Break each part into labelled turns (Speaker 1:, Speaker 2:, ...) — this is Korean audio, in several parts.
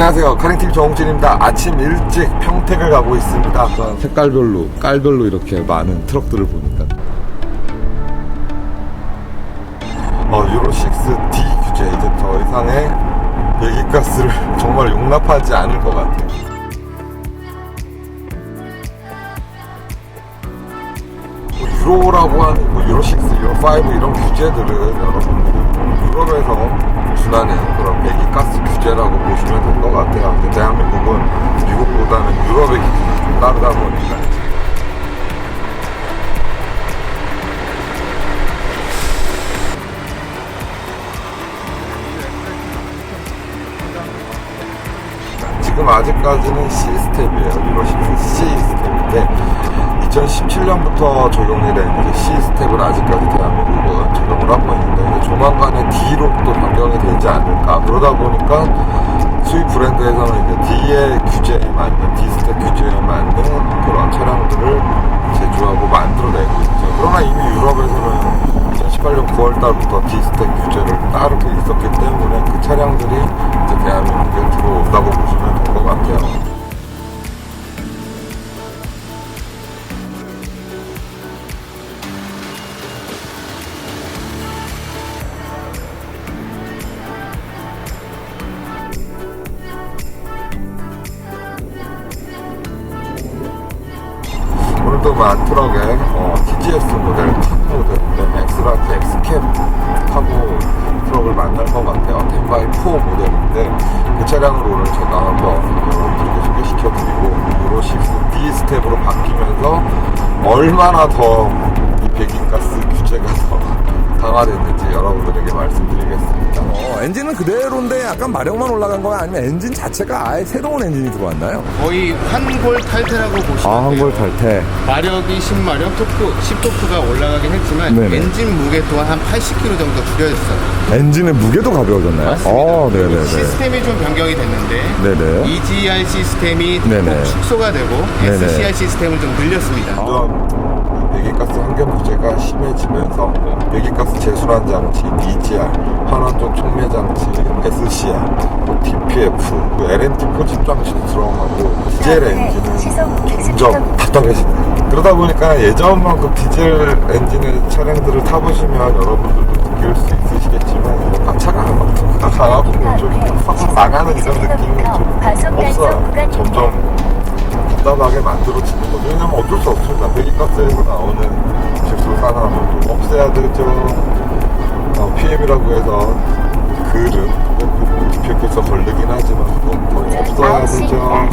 Speaker 1: 안녕하세요. 카링팀 정홍진입니다. 아침 일찍 평택을 가고 있습니다. 색깔별로, 깔별로 이렇게 많은 트럭들을 보니까. 어, 유로 6 D 규제 이제 더 이상의 배기가스를 정말 용납하지 않을 것 같아요. 뭐 유로라고 하는 뭐 유로 6, 유로 5 이런 규제들은 여러분 유럽에서 준하는 그런 배기가스 규제라고 보시면 될 것 같아요. 대한민국은 미국보다는 유럽의 기준이 좀 따르다 보니까 지금 아직까지는. 유로 6 C스텝인데 2017년부터 적용이 된 이제 C스텝은 아직까지 대한민국은 적용을 하고 있는데 조만간에 D로 또 변경이 되지 않을까 그러다 보니까 수입 브랜드에서는 이제 D의 규제에 맞는 D스텝 규제에 맞는 그런 차량들을 제조하고 만들어내고 있죠. 그러나 이미 유럽에서는 2018년 9월 달부터 D스텝 규제를 따르고 있었기 때문에 그 차량들이 이제 대한민국에 들어온다고 보시면 될 것 같아요. 오늘도 만트럭에 어, TGS 모델, 탑 모델, 그다음에 엑스라트 엑스캡 하고 트럭을 만날 것 같아요. 10x4 모델인데 그 차량을 오늘 제가 한번 여러분들께 소개시켜드리고 유로 6 D 스텝으로 바뀌면서 얼마나 더 이 배기가스 강화됐는지 여러분들에게 말씀드리겠습니다.
Speaker 2: 어, 엔진은 그대로인데 약간 마력만 올라간 거야? 아니면 엔진 자체가 아예 새로운 엔진이 들어왔나요?
Speaker 3: 거의 한골 탈퇴라고 보시면
Speaker 2: 아,
Speaker 3: 돼요.
Speaker 2: 한골 탈퇴.
Speaker 3: 마력이 10마력, 토크, 10토크가 올라가긴 했지만
Speaker 2: 네네.
Speaker 3: 엔진 무게 또한 한 80kg 정도 줄여졌어요.
Speaker 2: 엔진의 무게도 가벼워졌나요?
Speaker 3: 맞습니다.
Speaker 2: 어, 네네네.
Speaker 3: 시스템이 좀 변경이 됐는데
Speaker 2: 네네.
Speaker 3: EGR 시스템이
Speaker 2: 네네.
Speaker 3: 꼭 축소가 되고
Speaker 2: 네네.
Speaker 3: SCR 시스템을 좀 늘렸습니다.
Speaker 1: 점점 배기가스 환경 규제가 심해지면서 뭐 배기가스 재순환 장치, EGR, 환원적 촉매 장치, SCR, 뭐 DPF, 그 LNT 포집 장치도 들어가고 디젤 엔진은 점점 답답해지네요. 그러다 보니까 예전만큼 디젤 엔진의 차량들을 타보시면 여러분들도 느낄 수 있으시겠지만 아, 차가 막 토크가 강하고 좀 확 나가는 이런 느낌이 좀 없어요. 점점 답답하게 만들어지는 거죠. 왜냐면 어쩔 수 없습니다. 배기가스에서 나오는 질소 산화물도 뭐 없애야 되죠. 어, PM이라고 해서 그름, DPF에서 걸리긴 하지만 그건 또 없어야 되죠.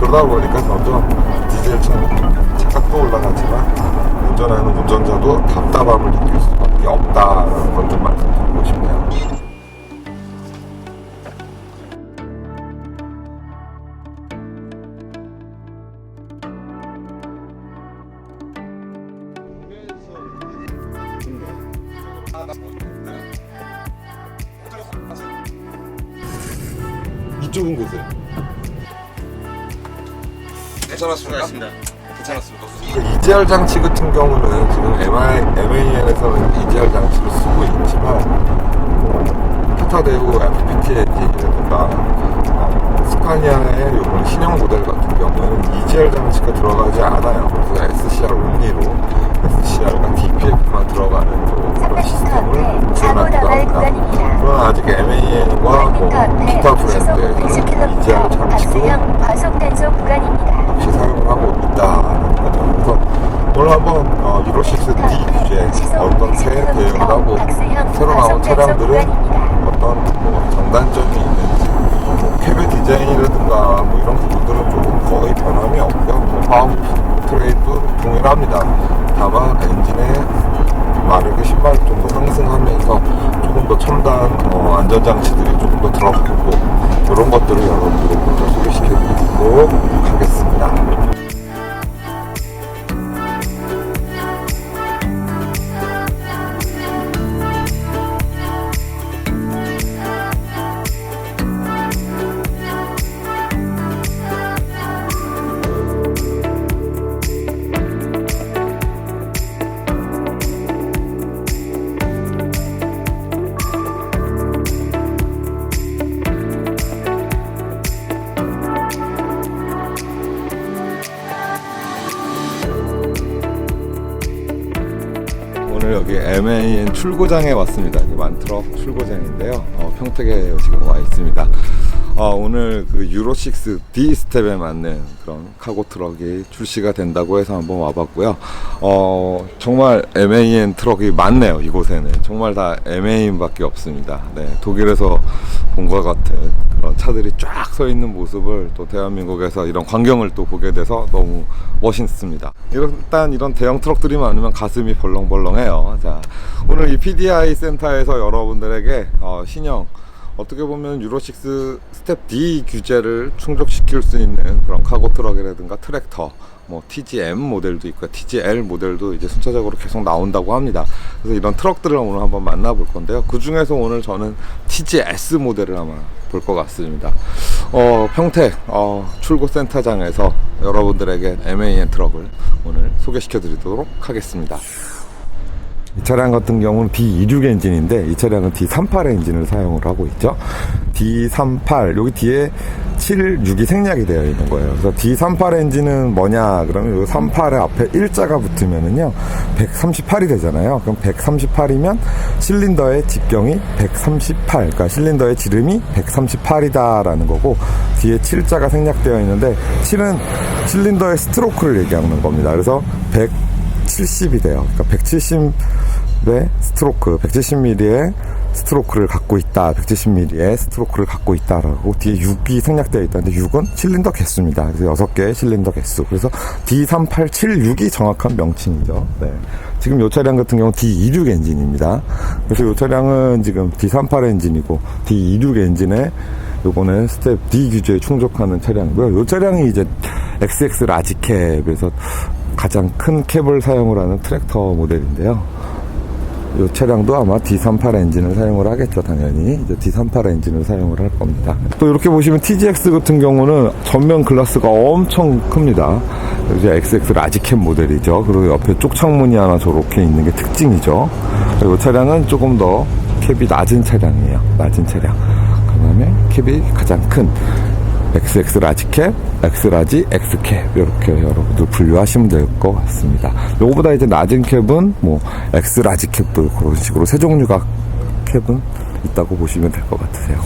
Speaker 1: 그러다 보니까 점점 디젤 차는 차값도 올라가지만 운전하는 운전자도 답답함을 느낄 수밖에 없다라는 걸좀 말씀드리고 싶네요. 괜찮았습니까?
Speaker 3: 괜찮았습니다.
Speaker 1: 그 EGR 장치 같은 경우는 지금 MI, MAN에서는 EGR 장치를 쓰고 있지만 뭐 타타대우 FPT 엔진이라든가 어, 스카니아의 요번 신형 모델 같은 경우는 EGR 장치가 들어가지 않아요. 그래서 SCR 온리로 SCR과 DPF만 들어가는 또 그런 시스템을 지원하기도 합니다. 그러나 아직 MAN과 뭐 기타 브랜드에서는 EGR 장치도 역시 사용을 하고 있다는 거죠. 그래서 오늘 한번 어, 유로6 D 규제 어떻게 대응을 하고 새로 나온 차량들은 어떤 뭐 장단점이 있는지 뭐 캐벨 디자인이라든가 뭐 이런 부분들은 조금 거의 변함이 없고요. 뭐 파워 트레이도 동일합니다. 다만 엔진의 마력이 10마력 정도 상승하면서 조금 더 첨단 어, 안전장치들이 조금 더 들어가고 이런 것들을 여러분들에게 먼저 소개시켜드리도록 하겠습니다. 여기 MAN 출고장에 왔습니다. 여기 만트럭 출고장인데요. 어, 평택에 지금 와 있습니다. 어, 오늘 그 유로6 D 스텝에 맞는 그런 카고 트럭이 출시가 된다고 해서 한번 와봤고요. 어, 정말 MAN 트럭이 많네요. 이곳에는 정말 다 MAN밖에 없습니다. 네, 독일에서 본 것 같은 그런 차들이 쫙 서 있는 모습을 또 대한민국에서 이런 광경을 또 보게 돼서 너무 멋있습니다. 일단 이런 대형 트럭들이 많으면 가슴이 벌렁벌렁해요. 자, 오늘 이 PDI 센터에서 여러분들에게 어, 신형 어떻게 보면 유로6 스텝 D 규제를 충족시킬 수 있는 그런 카고 트럭이라든가 트랙터, 뭐 TGM 모델도 있고 TGL 모델도 이제 순차적으로 계속 나온다고 합니다. 그래서 이런 트럭들을 오늘 한번 만나볼 건데요. 그 중에서 오늘 저는 TGS 모델을 아마 볼 것 같습니다. 어, 평택 어, 출고 센터장에서 여러분들에게 MAN 트럭을 오늘 소개시켜 드리도록 하겠습니다. 이 차량 같은 경우는 D26 엔진인데 이 차량은 D38 엔진을 사용을 하고 있죠. D38 여기 뒤에 76이 생략이 되어 있는 거예요. 그래서 D38 엔진은 뭐냐 그러면 이 38의 앞에 일자가 붙으면은요 138이 되잖아요. 그럼 138이면 실린더의 직경이 138, 그러니까 실린더의 지름이 138이다라는 거고 뒤에 7자가 생략되어 있는데 7은 실린더의 스트로크를 얘기하는 겁니다. 그래서 100 70이 돼요. 그러니까 170의 스트로크, 170mm의 스트로크를 갖고 있다. 170mm의 스트로크를 갖고 있다라고 뒤에 6이 생략되어 있다는데 6은 실린더 개수입니다. 그래서 6개의 실린더 개수. 그래서 D3876이 정확한 명칭이죠. 네. 지금 이 차량 같은 경우 D26 엔진입니다. 그래서 이 차량은 지금 D38 엔진이고 D26 엔진에 요거는 스텝 D 규제에 충족하는 차량이고요. 이 차량이 이제 XX 라지캡에서 가장 큰 캡을 사용을 하는 트랙터 모델인데요. 이 차량도 아마 D38 엔진을 사용을 하겠죠, 당연히. 이제 D38 엔진을 사용을 할 겁니다. 또 이렇게 보시면 TGX 같은 경우는 전면 글라스가 엄청 큽니다. 이제 XX 라지캡 모델이죠. 그리고 옆에 쪽 창문이 하나 저렇게 있는 게 특징이죠. 이 차량은 조금 더 캡이 낮은 차량이에요. 낮은 차량. 그 다음에 캡이 가장 큰 XX 라지캡, X라지, X캡 이렇게 여러분들 분류하시면 될 것 같습니다. 요거보다 이제 낮은 캡은 뭐 X라지캡도 그런 식으로 세 종류가 캡은 있다고 보시면 될 것 같으세요.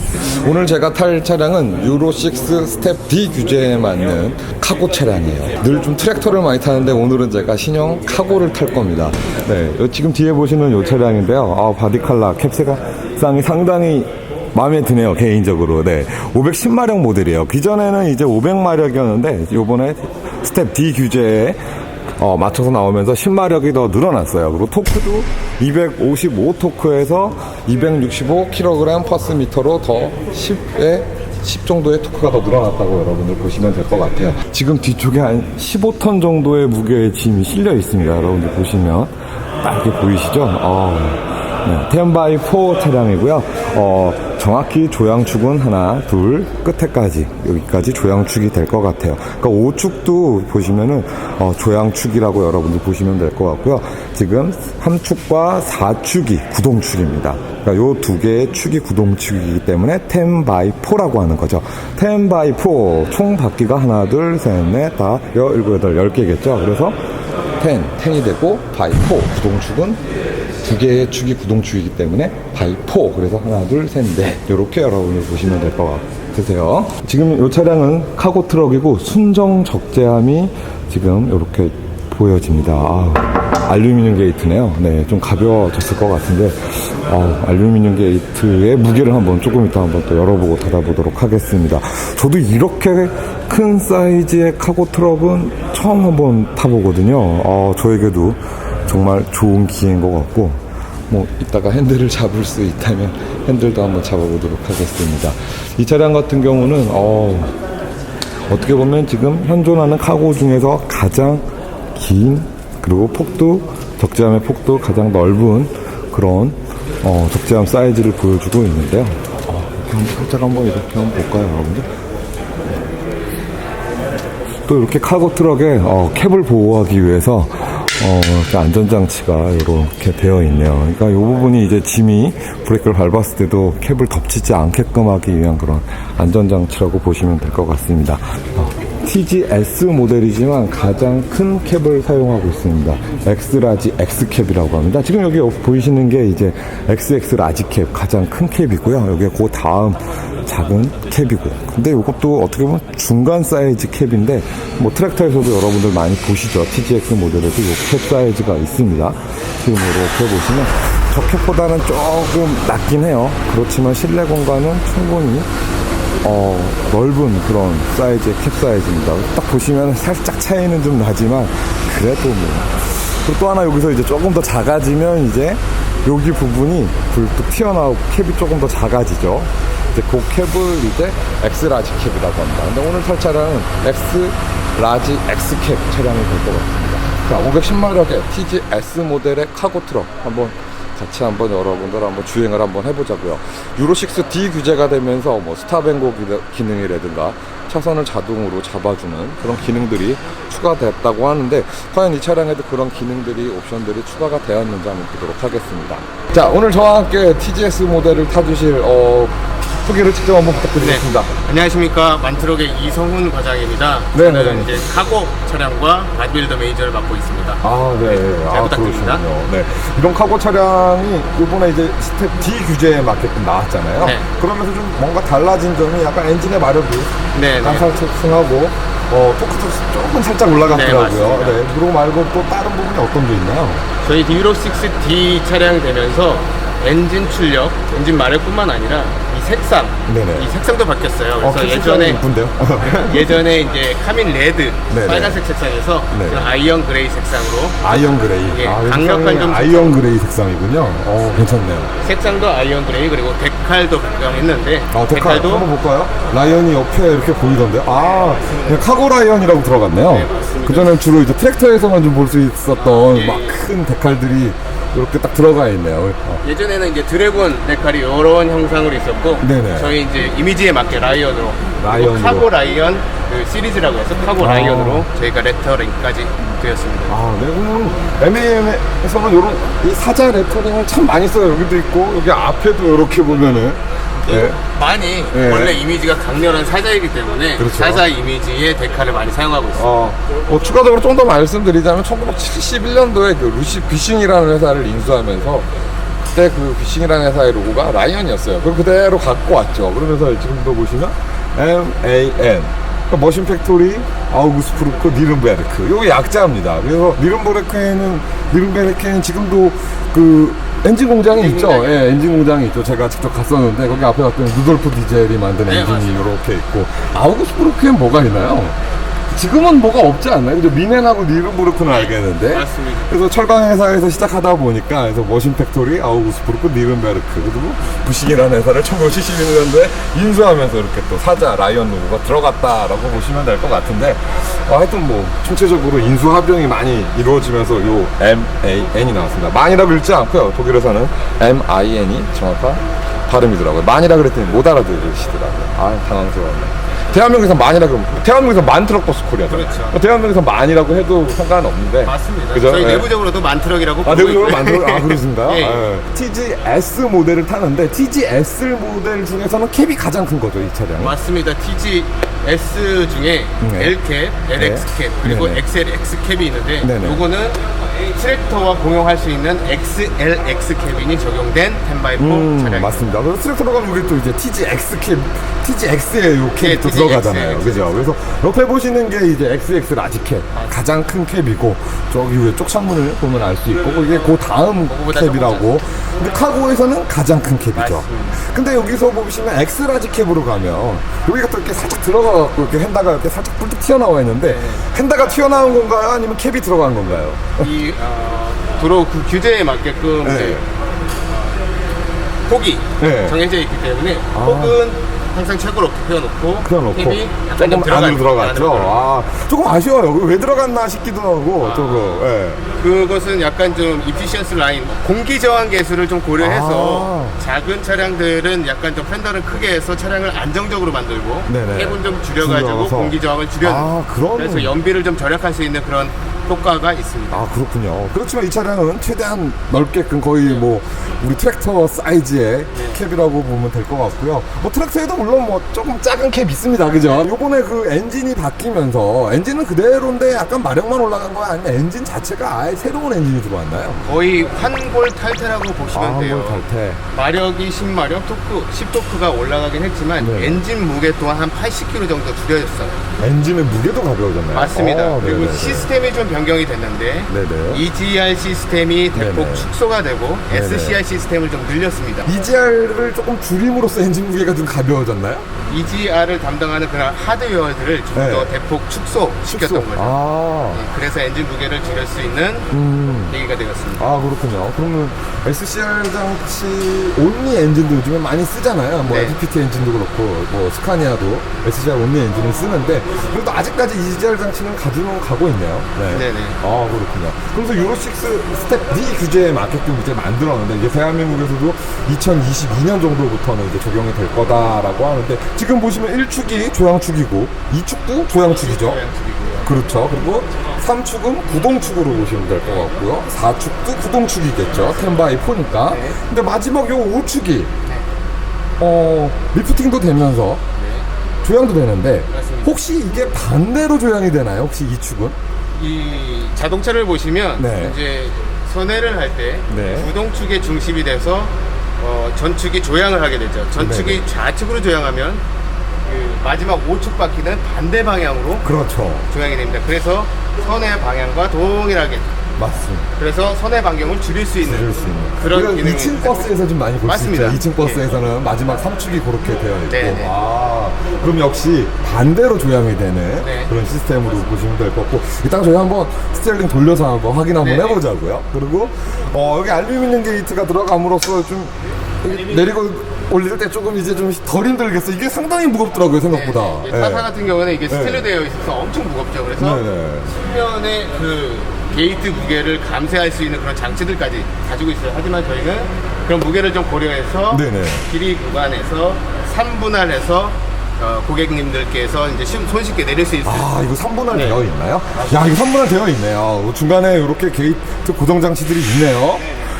Speaker 1: 오늘 제가 탈 차량은 유로6 스텝 D 규제에 맞는 카고 차량이에요. 늘 좀 트랙터를 많이 타는데 오늘은 제가 신형 카고를 탈 겁니다. 네, 요 지금 뒤에 보시는 이 차량인데요. 아, 바디 캡세가 쌍이 상당히 마음에 드네요 개인적으로 네 510마력 모델이에요 기존에는 이제 500마력이었는데 요번에 스텝 D 규제에 어, 맞춰서 나오면서 10마력이 더 늘어났어요 그리고 토크도 255 토크에서 265kg 퍼스 미터로 더 10에 10 정도의 토크가 더 늘어났다고 여러분들 보시면 될 것 같아요. 지금 뒤쪽에 한 15톤 정도의 무게의 짐이 실려 있습니다. 여러분들 보시면 딱 이렇게 보이시죠? 어, 네, 10x4 차량이고요. 어, 정확히 조향축은 하나, 둘, 끝에까지, 여기까지 조향축이 될 것 같아요. 그러니까 5축도 보시면은, 어, 조향축이라고 여러분들 보시면 될 것 같고요. 지금 3축과 4축이 구동축입니다. 그러니까 요 두 개의 축이 구동축이기 때문에 10x4라고 하는 거죠. 10x4, 총 바퀴가 하나, 둘, 셋, 넷, 다, 여, 일곱, 여덟, 열 개겠죠. 그래서 10, 10이 되고, by 4, 구동축은 두 개의 축이 구동축이기 때문에 바이 4 그래서 하나 둘셋넷. 이렇게 여러분이 보시면 될 것 같으세요. 지금 이 차량은 카고 트럭이고 순정 적재함이 지금 이렇게 보여집니다. 아우, 알루미늄 게이트네요. 네 좀 가벼워졌을 것 같은데 아우, 알루미늄 게이트의 무게를 한번 조금 이따 한번 또 열어보고 닫아보도록 하겠습니다. 저도 이렇게 큰 사이즈의 카고 트럭은 처음 한번 타보거든요. 어, 저에게도 정말 좋은 기회인 것 같고 뭐 이따가 핸들을 잡을 수 있다면 핸들도 한번 잡아보도록 하겠습니다. 이 차량 같은 경우는 어, 어떻게 보면 지금 현존하는 카고 중에서 가장 긴 그리고 폭도 적재함의 폭도 가장 넓은 그런 어, 적재함 사이즈를 보여주고 있는데요. 어, 이렇게 한번 살짝 한번 이렇게 한번 볼까요, 여러분들? 또 이렇게 카고 트럭에 어, 캡을 보호하기 위해서 어, 이렇게 안전장치가 이렇게 되어 있네요. 그러니까 이 부분이 이제 짐이 브레이크를 밟았을 때도 캡을 덮치지 않게끔 하기 위한 그런 안전장치라고 보시면 될 것 같습니다. 어, TGS 모델이지만 가장 큰 캡을 사용하고 있습니다. X라지 X캡이라고 합니다. 지금 여기 보이시는 게 이제 XX 라지 캡 가장 큰 캡이고요. 여기 그 다음 작은 캡이고. 근데 이것도 어떻게 보면 중간 사이즈 캡인데 뭐 트랙터에서도 여러분들 많이 보시죠. TGX 모델에도 이캡 사이즈가 있습니다. 지금 이렇게 보시면 저 캡보다는 조금 낮긴 해요. 그렇지만 실내 공간은 충분히 어, 넓은 그런 사이즈의 캡 사이즈입니다. 딱 보시면 살짝 차이는 좀 나지만 그래도 뭐. 그리고 또 하나 여기서 이제 조금 더 작아지면 이제 여기 부분이 불뚝 튀어나오고 캡이 조금 더 작아지죠. 이제 그 캡을 이제 X 라지 캡이라고 합니다. 근데 오늘 탈 차량은 X 라지 X 캡 차량이 될 것 같습니다. 자, 510마력의 TGS 모델의 카고 트럭 한번 같이 한번 여러분들 한번 주행을 한번 해보자고요. 유로 6 D 규제가 되면서 뭐 스탑앤고 기능이라든가 차선을 자동으로 잡아주는 그런 기능들이 추가됐다고 하는데 과연 이 차량에도 그런 기능들이 옵션들이 추가가 되었는지 한번 보도록 하겠습니다. 자 오늘 저와 함께 TGS 모델을 타주실 어, 소개를 직접 한번 부탁드리겠습니다.
Speaker 3: 안녕하십니까 만트럭의 이성훈 과장입니다.
Speaker 1: 네,
Speaker 3: 저는
Speaker 1: 과장님.
Speaker 3: 이제 카고 차량과 바디빌더 메이저를 맡고 있습니다.
Speaker 1: 아, 네.
Speaker 3: 잘 부탁드립니다.
Speaker 1: 그러시군요. 네. 이런 카고 차량이 이번에 이제 스텝 D 규제에 맞게끔 나왔잖아요.
Speaker 3: 네.
Speaker 1: 그러면서 좀 뭔가 달라진 점이 약간 엔진의 마력이
Speaker 3: 네, 네.
Speaker 1: 간살 층하고 어, 토크도 조금 살짝
Speaker 3: 네,
Speaker 1: 올라갔더라고요.
Speaker 3: 맞습니다.
Speaker 1: 네, 그리고 말고 또 다른 부분이 어떤 게 있나요?
Speaker 3: 저희 디로6D 차량이 되면서 엔진 출력, 엔진 마력뿐만 아니라 이 색상,
Speaker 1: 네네.
Speaker 3: 이 색상도 바뀌었어요. 그래서
Speaker 1: 어,
Speaker 3: 예전에
Speaker 1: 이쁜데요?
Speaker 3: 예전에 이제 카민 레드
Speaker 1: 네네.
Speaker 3: 빨간색 색상에서. 그 아이언 그레이 색상으로
Speaker 1: 아이언 그레이.
Speaker 3: 예,
Speaker 1: 아,
Speaker 3: 강력한
Speaker 1: 색상이
Speaker 3: 좀
Speaker 1: 아이언 그레이 색상이군요. 어, 괜찮네요.
Speaker 3: 색상도 아이언 그레이 그리고 데칼도 변경했는데
Speaker 1: 아, 데칼 한번 볼까요? 라이언이 옆에 이렇게 보이던데요. 아, 그냥 카고 라이언이라고 들어갔네요.
Speaker 3: 네, 맞습니다.
Speaker 1: 그전엔 주로 이제 트랙터에서만 좀 볼 수 있었던
Speaker 3: 예,
Speaker 1: 막
Speaker 3: 예.
Speaker 1: 큰 데칼들이 이렇게 딱 들어가 있네요. 어.
Speaker 3: 예전에는 이제 드래곤 데칼이 이런 형상으로 있었고
Speaker 1: 네네.
Speaker 3: 저희 이제 이미지에 맞게 라이언으로
Speaker 1: 라이언으로.
Speaker 3: 그리고 카고 라이언 그 시리즈라고 해서 카고
Speaker 1: 아.
Speaker 3: 라이언으로 저희가 레터링까지 되었습니다.
Speaker 1: 아, 네. 그럼 MAM에서는 이런 이 사자 레터링을 참 많이 써요. 여기도 있고 여기 앞에도 이렇게 보면은 네.
Speaker 3: 많이
Speaker 1: 네.
Speaker 3: 원래 이미지가 강렬한 사자이기 때문에
Speaker 1: 그렇죠.
Speaker 3: 사자 이미지의 데칼을 많이 사용하고 있습니다.
Speaker 1: 어, 뭐 추가적으로 좀 더 말씀드리자면 1971년도에 그 루시 비싱이라는 회사를 인수하면서 그때 그 비싱이라는 회사의 로고가 라이언이었어요. 그걸 그대로 갖고 왔죠. 그러면서 지금도 보시면 MAN 그러니까 머신 팩토리 아우구스프루크 니른베르크 요게 약자입니다. 그래서 니른베르크에는 니른베르크에는 지금도 그 엔진 공장이 있죠.
Speaker 3: 공장이
Speaker 1: 예, 엔진 공장이 있죠. 제가 직접 갔었는데 거기 앞에 갔더니 루돌프 디젤이 만든
Speaker 3: 네,
Speaker 1: 엔진이
Speaker 3: 맞습니다.
Speaker 1: 이렇게 있고 아우구스프루크엔 뭐가 있나요? 지금은 뭐가 없지 않나요? 그죠? 미넨하고 니른부르크는 알겠는데.
Speaker 3: 맞습니다.
Speaker 1: 그래서 철강 회사에서 시작하다 보니까 그래서 머신 팩토리 아우구스부르크 니른베르크 그리고 부식이라는 회사를 1971년도에 인수하면서 이렇게 또 사자 라이언 로고가 들어갔다라고 보시면 될 것 같은데 어, 하여튼 뭐 총체적으로 인수 합병이 많이 이루어지면서 요 MAN이 나왔습니다. 만이라고 읽지 않고요. 독일에서는 MIN이 정확한 발음이더라고요. 만이라 그랬더니 못 알아들으시더라고요. 아 당황스러웠네. 대한민국에서 만이라 그러면 대한민국에서 만 트럭 버스 코리아잖아요.
Speaker 3: 그렇죠.
Speaker 1: 대한민국에서 만이라고 해도 상관은 없는데
Speaker 3: 맞습니다.
Speaker 1: 그죠?
Speaker 3: 저희
Speaker 1: 예.
Speaker 3: 내부적으로도 만트럭이라고
Speaker 1: 아, 내부적으로. 만들어, 아, 그러신가요?
Speaker 3: 예.
Speaker 1: 예. TGS 모델을 타는데, TGS 모델 중에서는 캡이 가장 큰 거죠, 이 차량은.
Speaker 3: 맞습니다. TGS 중에
Speaker 1: 네.
Speaker 3: L캡, LX캡, 그리고
Speaker 1: 네네.
Speaker 3: XLX캡이 있는데
Speaker 1: 네네.
Speaker 3: 요거는 트랙터와 공용할 수 있는 XLX 캐빈이 적용된 10x4
Speaker 1: 음,
Speaker 3: 차량입니다.
Speaker 1: 맞습니다. 그래서 트랙터로 가면 여기 또 이제 TGX 캡, TGX에 요 캡이
Speaker 3: 네,
Speaker 1: 또
Speaker 3: TGX,
Speaker 1: 들어가잖아요. 그죠? 그래서 옆에 보시는 게 이제 XX 라지 캡. 가장 큰 캡이고, 저기 위에 쪽 창문을 보면 알 수 있고, 이게 그 다음
Speaker 3: 그거보다
Speaker 1: 캡이라고. 근데 카고에서는 가장 큰 캡이죠.
Speaker 3: 맞습니다.
Speaker 1: 근데 여기서 보시면 X 라지 캡으로 가면, 여기가 또 이렇게 살짝 들어가갖고, 이렇게 핸다가 이렇게 살짝 뿔뚝 튀어나와 있는데,
Speaker 3: 네.
Speaker 1: 핸다가 튀어나온 건가요? 아니면 캡이 들어간 건가요?
Speaker 3: 이 어, 도로 그 규제에 맞게끔
Speaker 1: 네.
Speaker 3: 이제 폭이
Speaker 1: 네.
Speaker 3: 정해져 있기 때문에 폭은 항상 최고로 펴놓고
Speaker 1: 펴놓고
Speaker 3: 캡이 약간 좀
Speaker 1: 조금 안으로 들어갔죠.
Speaker 3: 안으로
Speaker 1: 아, 조금 아쉬워요. 왜 들어갔나 싶기도 하고
Speaker 3: 아.
Speaker 1: 조금. 예.
Speaker 3: 그것은 약간 좀 이피시언스 라인 공기 저항 개수를 좀 고려해서
Speaker 1: 아.
Speaker 3: 작은 차량들은 약간 좀 팬더를 크게 해서 차량을 안정적으로 만들고
Speaker 1: 네네.
Speaker 3: 캡은 좀 줄여가지고
Speaker 1: 줄여서.
Speaker 3: 공기 저항을 줄여는
Speaker 1: 아, 그런-
Speaker 3: 그래서 연비를 좀 절약할 수 있는 그런 효과가 있습니다.
Speaker 1: 아 그렇군요. 그렇지만 이 차량은 최대한 넓게끔 거의 뭐 우리 트랙터 사이즈의 캡이라고 보면 될 것 같고요. 뭐 트랙터에도 물론 뭐 조금 작은 캡 있습니다, 그죠? 요번에 그 엔진이 바뀌면서 엔진은 그대로인데 약간 마력만 올라간 거야 아니면 엔진 자체가 아예 새로운 엔진이 들어왔나요?
Speaker 3: 거의 환골 탈태라고 보시면 돼요.
Speaker 1: 아, 탈퇴.
Speaker 3: 마력이 10마력, 토크, 10토크가 올라가긴 했지만
Speaker 1: 네.
Speaker 3: 엔진 무게 또한 한 80kg 정도 줄여졌어요.
Speaker 1: 엔진의 무게도 가벼워졌나요?
Speaker 3: 맞습니다.
Speaker 1: 아,
Speaker 3: 그리고
Speaker 1: 네네네.
Speaker 3: 시스템이 좀 변 경이 됐는데
Speaker 1: 네네.
Speaker 3: EGR 시스템이 대폭
Speaker 1: 네네.
Speaker 3: 축소가 되고
Speaker 1: 네네.
Speaker 3: SCR 시스템을 좀 늘렸습니다.
Speaker 1: EGR을 조금 줄임으로써 엔진 무게가 좀 가벼워졌나요?
Speaker 3: EGR을 담당하는 그런 하드웨어들을 좀
Speaker 1: 네.
Speaker 3: 더 대폭 축소시켰던 거죠.
Speaker 1: 아,
Speaker 3: 네, 그래서 엔진 무게를 줄일 수 있는
Speaker 1: 음.
Speaker 3: 얘기가 되었습니다.
Speaker 1: 아 그렇군요. 그러면 SCR 장치 온리 엔진도 요즘에 많이 쓰잖아요. 뭐
Speaker 3: 네.
Speaker 1: FPT 엔진도 그렇고 뭐 스카니아도 SCR 온리 엔진을 쓰는데 그래도 아직까지 EGR 장치는 가지고 가고 있네요. 네.
Speaker 3: 네네.
Speaker 1: 아 그렇군요. 그래서 유로 6 스텝 D 규제에 맞게끔 이제 만들었는데 이제 대한민국에서도 2022년 정도부터는 이제 적용이 될 거다라고 하는데 지금 보시면 1축이 조향축이고 2축도 조향축이죠. 그렇죠. 그리고 3축은 구동축으로 보시면 될 것 같고요. 4축도 구동축이겠죠. 10바이4니까.
Speaker 3: 네.
Speaker 1: 근데 마지막 요 5축이 어, 리프팅도 되면서 조향도 되는데. 혹시 이게 반대로 조향이 되나요? 혹시 이 축은?
Speaker 3: 이 자동차를 보시면
Speaker 1: 네.
Speaker 3: 이제 선회를 할 때
Speaker 1: 네.
Speaker 3: 구동축에 중심이 돼서 어, 전축이 조향을 하게 되죠. 전축이
Speaker 1: 네네.
Speaker 3: 좌측으로 조향하면 그 마지막 5축 바퀴는 반대 방향으로
Speaker 1: 그렇죠.
Speaker 3: 조향이 됩니다. 그래서 선의 방향과 동일하게
Speaker 1: 맞습니다.
Speaker 3: 그래서 선의 반경을 줄일 수 있는
Speaker 1: 들을 수 있는.
Speaker 3: 그런
Speaker 1: 이건
Speaker 3: 기능이
Speaker 1: 2층
Speaker 3: 있습니다.
Speaker 1: 버스에서 좀 많이 볼수
Speaker 3: 맞습니다.
Speaker 1: 있죠. 2층 버스에서는 마지막 3축이 그렇게 되어 있고.
Speaker 3: 네, 네.
Speaker 1: 아, 그럼 역시 반대로 조향이 되는
Speaker 3: 네.
Speaker 1: 그런 시스템으로 보시면 될 것 같고. 이따가 저희 한번 스티어링 돌려서 한번 확인 한번
Speaker 3: 네.
Speaker 1: 해보자고요. 그리고 어, 여기 알루미늄 게이트가 들어감으로써 좀 내리고 올릴 때 조금 이제 좀 덜 힘들겠어. 이게 상당히 무겁더라고요, 생각보다.
Speaker 3: 네, 네. 타사 같은 경우는 이게
Speaker 1: 네.
Speaker 3: 스틸로 되어 있어서 엄청 무겁죠. 그래서
Speaker 1: 네네.
Speaker 3: 측면의 그 게이트 무게를 감쇄할 수 있는 그런 장치들까지 가지고 있어요. 하지만 저희는 그런 무게를 좀 고려해서
Speaker 1: 네네.
Speaker 3: 길이 구간에서 3분할해서 어, 고객님들께서 이제 쉽- 손쉽게 내릴 수 있어요.
Speaker 1: 아, 이거 3분할
Speaker 3: 네.
Speaker 1: 되어 있나요? 야, 이거 3분할 되어 있네요. 중간에 이렇게 게이트 고정 장치들이 있네요.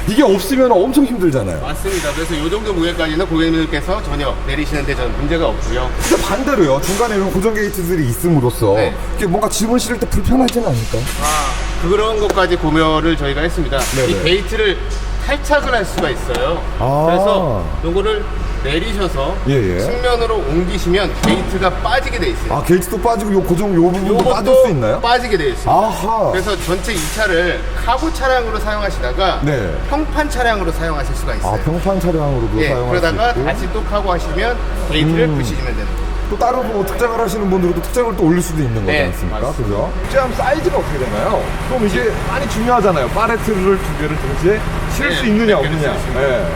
Speaker 1: 이게 없으면 엄청 힘들잖아요.
Speaker 3: 맞습니다. 그래서 이 정도 무게까지는 고객님들께서 전혀 내리시는데 저는 문제가 없고요.
Speaker 1: 근데 반대로요. 중간에 이런 고정 게이트들이 있음으로써
Speaker 3: 네.
Speaker 1: 이게 뭔가 짐을 실을 때 불편하지는 않을까?
Speaker 3: 아, 그런 것까지 고려를 저희가 했습니다.
Speaker 1: 네네.
Speaker 3: 이 게이트를 탈착을 할 수가 있어요.
Speaker 1: 아.
Speaker 3: 그래서 요거를 내리셔서
Speaker 1: 예, 예.
Speaker 3: 측면으로 옮기시면 게이트가 빠지게 돼 있어요.
Speaker 1: 아, 게이트도 빠지고 요 고정 요 부분도 빠질 수 있나요?
Speaker 3: 빠지게 돼 있어요.
Speaker 1: 아하.
Speaker 3: 그래서 전체 이 차를 카고 차량으로 사용하시다가
Speaker 1: 네.
Speaker 3: 평판 차량으로 사용하실 수가 있어요.
Speaker 1: 아, 평판 차량으로도
Speaker 3: 예,
Speaker 1: 사용할
Speaker 3: 그러다가
Speaker 1: 수 있고.
Speaker 3: 다시 또 카고 하시면 게이트를
Speaker 1: 음.
Speaker 3: 부시면 되는 거예요.
Speaker 1: 또 따로 뭐 특장을 하시는 분들은 또 특장을 또 올릴 수도 있는 거지
Speaker 3: 네,
Speaker 1: 않습니까? 그죠? 특장 사이즈가 어떻게 되나요? 그럼 이게 많이 중요하잖아요. 파레트를 두 개를 동시에 실
Speaker 3: 네,
Speaker 1: 수 있느냐
Speaker 3: 몇 개를
Speaker 1: 없느냐.
Speaker 3: 있느냐.
Speaker 1: 예.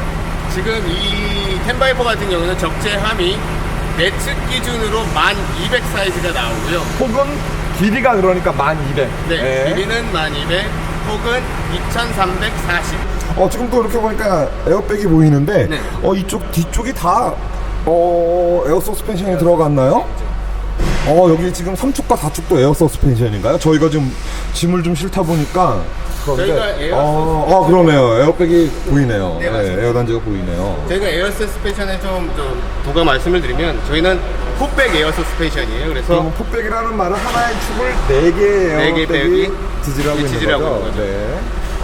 Speaker 3: 지금 이 텐바이퍼 같은 경우는 적재 함이 내측 기준으로 1200 사이즈가 나오고요.
Speaker 1: 혹은 길이가 그러니까 1200.
Speaker 3: 네, 길이는 1200 혹은 2340.
Speaker 1: 어, 지금 또 이렇게 보니까 에어백이 보이는데,
Speaker 3: 네.
Speaker 1: 어, 이쪽, 뒤쪽이 다, 어, 에어 서스펜션이 들어갔나요? 어, 여기 지금 3축과 4축도 에어 서스펜션인가요? 저희가 좀 짐을 좀 싫다 보니까. 그런데-
Speaker 3: 저희가 에어
Speaker 1: 어, 어, 그러네요. 에어백이 보이네요.
Speaker 3: 네, 맞습니다.
Speaker 1: 에어 단지가 보이네요.
Speaker 3: 저희가 에어 서스펜션에 좀, 좀 도가 말씀을 드리면 저희는 풋백 에어 서스펜션이에요. 그래서
Speaker 1: 그러면 폭백이라는 말은 하나의 축을 4개의
Speaker 3: 네개
Speaker 1: 에어백이
Speaker 3: 백이
Speaker 1: 지지하고 있는
Speaker 3: 지지하고
Speaker 1: 거죠?
Speaker 3: 있는 거죠.
Speaker 1: 네.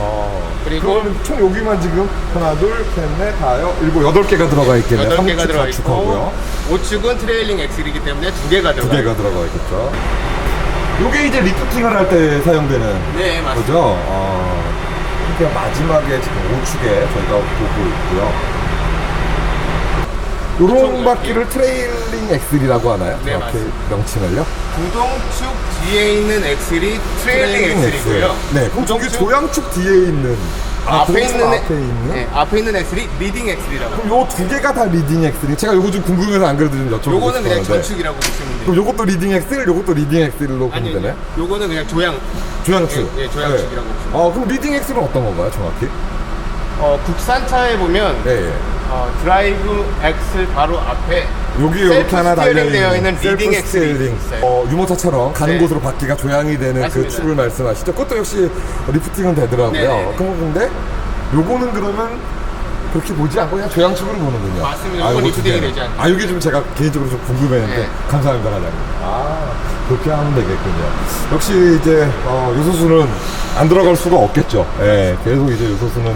Speaker 1: 어.
Speaker 3: 그리고
Speaker 1: 그러면 총 여기만 지금 하나, 둘, 셋, 넷, 다여, 일곱, 여덟 개가 들어가 있겠네요.
Speaker 3: 8개가
Speaker 1: 삼축,
Speaker 3: 들어있고
Speaker 1: 사축하고요.
Speaker 3: 우측은 트레일링 엑셀이기 때문에 두 개가
Speaker 1: 두
Speaker 3: 들어가요.
Speaker 1: 개가 들어가 있겠죠. 요게 이제 리프팅을 할 때 사용되는
Speaker 3: 네, 맞습니다.
Speaker 1: 거죠. 어, 그러니까 마지막에 지금 5축에 저희가 보고 있고요. 요런 바퀴를 트레일링 엑셀이라고 하나요?
Speaker 3: 네,
Speaker 1: 정확히
Speaker 3: 맞습니다.
Speaker 1: 명칭을요?
Speaker 3: 구동축 뒤에 있는 엑셀이 트레일링 엑셀이고요.
Speaker 1: 네, 그럼 저기
Speaker 3: 구동축
Speaker 1: 조향축 뒤에 있는 아,
Speaker 3: 앞에
Speaker 1: 구동축
Speaker 3: 있는,
Speaker 1: 앞에 있는
Speaker 3: 네, 앞에 있는 엑셀이 리딩 엑셀이라고.
Speaker 1: 그럼 요 두 개가 다 리딩 엑셀이 제가 요거 좀 궁금해서 안 그래도 좀 여쭤보고
Speaker 3: 요거는 그냥
Speaker 1: 싶었는데.
Speaker 3: 전축이라고 보시면 돼요.
Speaker 1: 그럼 요것도 리딩 엑셀, 요것도 리딩 엑셀로 보면
Speaker 3: 아니요,
Speaker 1: 되나요?
Speaker 3: 요거는 그냥 조향.
Speaker 1: 조향축.
Speaker 3: 예, 예, 조향축이라고 보시면
Speaker 1: 어, 그럼 리딩 엑셀은 어떤 건가요, 정확히?
Speaker 3: 어, 국산차에 보면
Speaker 1: 예, 예.
Speaker 3: 어, 드라이브 엑셀 바로 앞에
Speaker 1: 여기
Speaker 3: 셀프
Speaker 1: 이렇게 하나
Speaker 3: 스티어링
Speaker 1: 달려
Speaker 3: 되어 있는
Speaker 1: 셀프
Speaker 3: 리딩 엑셀이
Speaker 1: 스티어링.
Speaker 3: 있어요.
Speaker 1: 어, 유모차처럼 가는
Speaker 3: 네.
Speaker 1: 곳으로 바퀴가 조향이 되는 그
Speaker 3: 맞습니다.
Speaker 1: 축을 말씀하시죠. 그것도 역시 리프팅은 되더라고요.
Speaker 3: 네네네.
Speaker 1: 그럼 근데 요거는 그러면 그렇게 보지 않고 그냥 조향 축으로 보는군요.
Speaker 3: 맞습니다.
Speaker 1: 아,
Speaker 3: 요건
Speaker 1: 요거
Speaker 3: 리프팅이. 되지 않아요.
Speaker 1: 아, 이게 좀 제가 개인적으로 좀 궁금했는데
Speaker 3: 네.
Speaker 1: 감사합니다, 과장님. 아, 그렇게 하면 되겠군요. 역시 이제 어, 요소수는 안 들어갈 수가 없겠죠. 예, 계속 이제 요소수는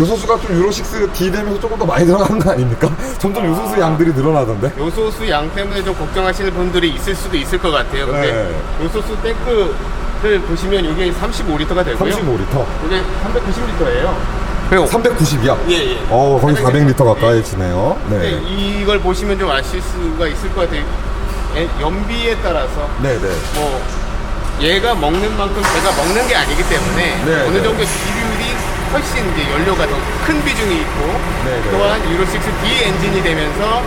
Speaker 1: 요소수가 좀 유로6 D 되면서 조금 더 많이 들어가는 거 아닙니까? 점점 요소수 양들이 늘어나던데.
Speaker 3: 요소수 양 때문에 좀 걱정하시는 분들이 있을 수도 있을 것 같아요. 근데
Speaker 1: 네.
Speaker 3: 요소수 탱크를 보시면 이게 35리터가 되고요.
Speaker 1: 35리터.
Speaker 3: 이게 390리터예요. 그리고
Speaker 1: 390이요?
Speaker 3: 예, 예.
Speaker 1: 어, 거의 400리터
Speaker 3: 400리터
Speaker 1: 가까이 지네요.
Speaker 3: 근데
Speaker 1: 네.
Speaker 3: 이걸 보시면 좀 아실 수가 있을 것 같아요. 예, 연비에 따라서
Speaker 1: 네네.
Speaker 3: 뭐 얘가 먹는 만큼 제가 먹는 게 아니기 때문에
Speaker 1: 네,
Speaker 3: 어느
Speaker 1: 네.
Speaker 3: 정도 기율이 훨씬 이제 연료가 더 큰 비중이 있고
Speaker 1: 네, 네.
Speaker 3: 또한 유로 6 D 엔진이 되면서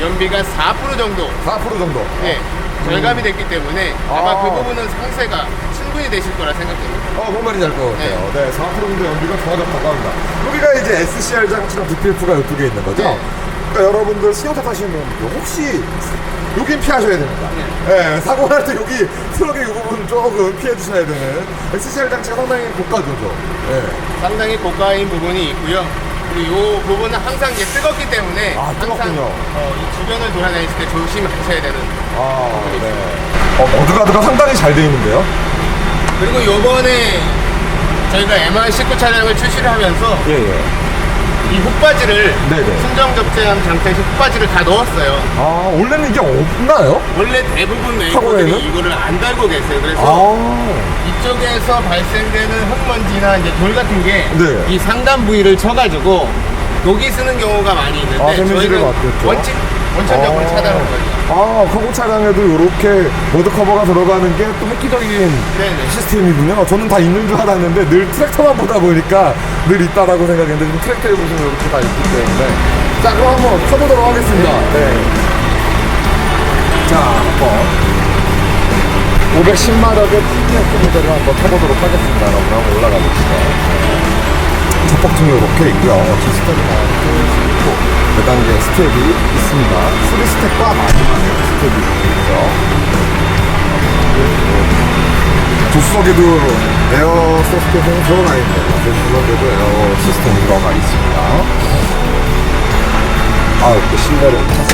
Speaker 3: 연비가 4% 정도
Speaker 1: 4% 정도.
Speaker 3: 예, 절감이 됐기 때문에 아마
Speaker 1: 아.
Speaker 3: 그 부분은 상세가 충분히 되실 거라 생각됩니다.
Speaker 1: 어, 뭔 말인지 알 것 같아요. 네, 4% 정도 연비가 더 적다고 합니다. 여기가 이제 SCR 장치랑 DPF가 이쪽에 있는 거죠?
Speaker 3: 네.
Speaker 1: 그러니까 여러분들 승용차 타시는 분들 혹시 여긴 피하셔야 됩니다. 네, 사고 날 때 여기 트럭의 이 부분 조금 피해 주셔야 되는 SCR 장치가 상당히 고가죠. 네.
Speaker 3: 상당히 고가인 부분이 있고요. 그리고 이 부분은 항상 이제 뜨겁기 때문에
Speaker 1: 아,
Speaker 3: 항상
Speaker 1: 뜨겁군요.
Speaker 3: 어, 이 주변을 돌아다닐 때 조심하셔야 되는.
Speaker 1: 아, 네. 어, 머드가드가 상당히 잘 돼 있는데요?
Speaker 3: 그리고 요번에 저희가 MR19 차량을 출시를 하면서
Speaker 1: 예, 예.
Speaker 3: 이 훅바지를
Speaker 1: 네네.
Speaker 3: 순정 접재함 상태에서 훅바지를 다 넣었어요.
Speaker 1: 아, 원래는 이게 없나요?
Speaker 3: 원래 대부분? 웨이커들이 이거를 안 달고 계세요. 그래서
Speaker 1: 아,
Speaker 3: 이쪽에서 발생되는 흙먼지나 이제 돌 같은 게 이
Speaker 1: 네.
Speaker 3: 상단 부위를 쳐가지고 여기 쓰는 경우가 많이 있는데
Speaker 1: 아, 데미지를
Speaker 3: 저희는
Speaker 1: 받겠죠.
Speaker 3: 원칙 원천적으로
Speaker 1: 아.
Speaker 3: 차단하는 거예요.
Speaker 1: 아, 카고 차량에도 이렇게 모드 커버가 들어가는 게 또 획기적인
Speaker 3: 네네.
Speaker 1: 시스템이군요. 저는 다 있는 줄 알았는데 늘 트랙터만 보다 보니까 늘 있다라고 생각했는데 지금 트랙터에 보시면 이렇게 다 있기 때문에 자, 그럼 한번 쳐보도록 하겠습니다. 네. 자, 한번 510마력의 TPS 모델을 한번 타보도록 하겠습니다. 여러분 한번 올라가 보시죠. 첫 버튼이 이렇게 있고요. 시스템이 나왔고 있고 매단계 스텝이 있습니다. 3스텝과 마지막에 스텝이 있죠. 조수석에도 에어 서스펜션이 들어가 있네요. 조수석에도 에어 시스템이 들어가 있습니다. 아, 이렇게 탔습니다.